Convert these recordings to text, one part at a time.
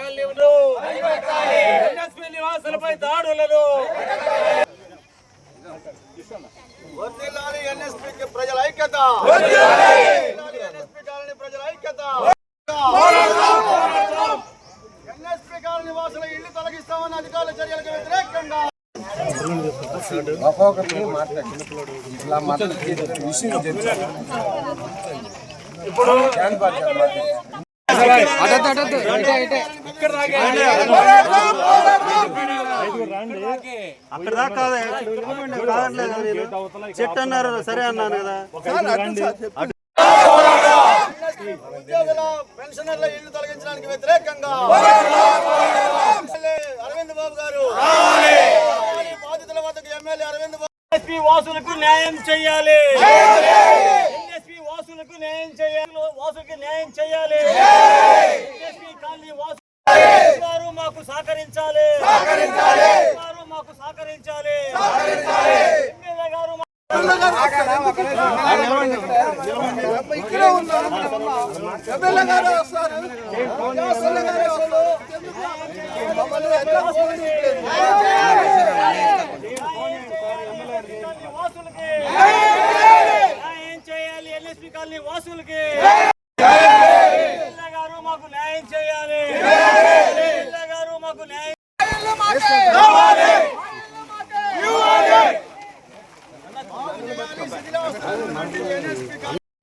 కాలనీలు ఎన్ఎస్పీ నివాసులపై దాడులను. ప్రజల ఐక్యత. ఎన్ఎస్పీ కాలనీ ప్రజల ఐక్యత. ఎన్ఎస్పీ కాలనీ వాసుల ఇల్లు తొలగిస్తామన్న అధికారుల చర్యలకు వ్యతిరేకంగా. ఇప్పుడు అక్కడ దాకా చెట్టు అన్నారు సరే అన్నాను కదా. ఉద్యోగుల పెన్షనర్ల ఇల్లు తొలగించడానికి వ్యతిరేకంగా. అరవింద్ బాబు గారు. బాధితుల వద్దకు ఎమ్మెల్యే అరవింద్ బాబు ఎన్ఎస్పీ వాసులకు న్యాయం చేయాలి. ఎన్ఎస్పీ వాసులకు న్యాయం చేయాలి. వాసులకు న్యాయం చేయాలి ఎన్ఎస్పీ కాలనీ వాసు వారు మాకు సహకరించాలి. వారు మాకు సహకరించాలి. ఎమ్మెల్యే గారు మా- ఎమ్మెల్యే గారు వస్తారు ఎమ్మెల్యే గారు వస్తారు. మమ్మల్ని ఎట్లా పోనీయట్లేదు. వాసులకి న్యాయం చేయాలి ఎన్ఎస్పీ కాలనీ వాసులకి ఎమ్మెల్యే గారు మాకు న్యాయం చేయాలి ఎమ్మెల్యే గారు మాకు న్యాయం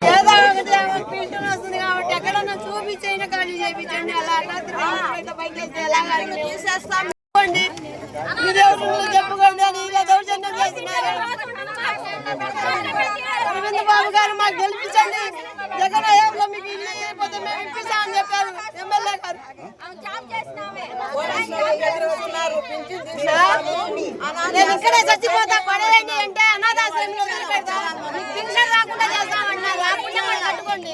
ఏదో ఒకటి ఆమెకు పింఛన్ వస్తుంది కాబట్టి ఎక్కడన్నా చూపించైనా ఖాళీ చేయించండి అలా అలా తిరిగి బయట బయట వెళ్తే ఎలాగా అడిగి తీసేస్తాం చెప్పుకోండి అని ఇలా దౌర్జన్యం చేస్తున్నారు. అరవింద్ బాబు గారు మాకు గెలిపించండి. జగన్ హయాంలో మీకు ఇవ్వకపోతే మేము ఇప్పిస్తామని చెప్పారు. ఎమ్మెల్యే గారు. నేను ఇక్కడే చచ్చిపోతా. పడవేంటి అంటే అనాథాశ్రమంలో వదిలిపెడతా మీకు పింఛన్ రాకుండా చేస్తామన్నారు. రాకుండా కట్టుకోండి.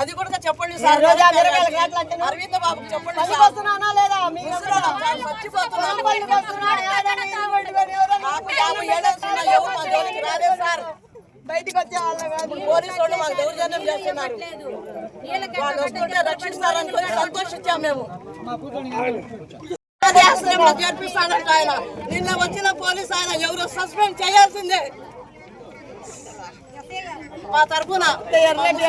అది కూడా చెప్పండి సార్. అరవింద్ బాబు చెప్పండి రాలేదు సార్. బయటికి వచ్చే వాళ్ళం కాదు. పోలీసు వాళ్ళు మాకు దౌర్జన్యం చేస్తున్నారు. వాళ్ళు వస్తుంటే రక్షిస్తారనుకొని సంతోషించాం మేము. చేర్పిస్తాడంట ఆయన. నిన్న వచ్చిన పోలీసు ఆయన ఎవరు సస్పెండ్ చేయాల్సిందే. మా తరఫున ఎర్రటి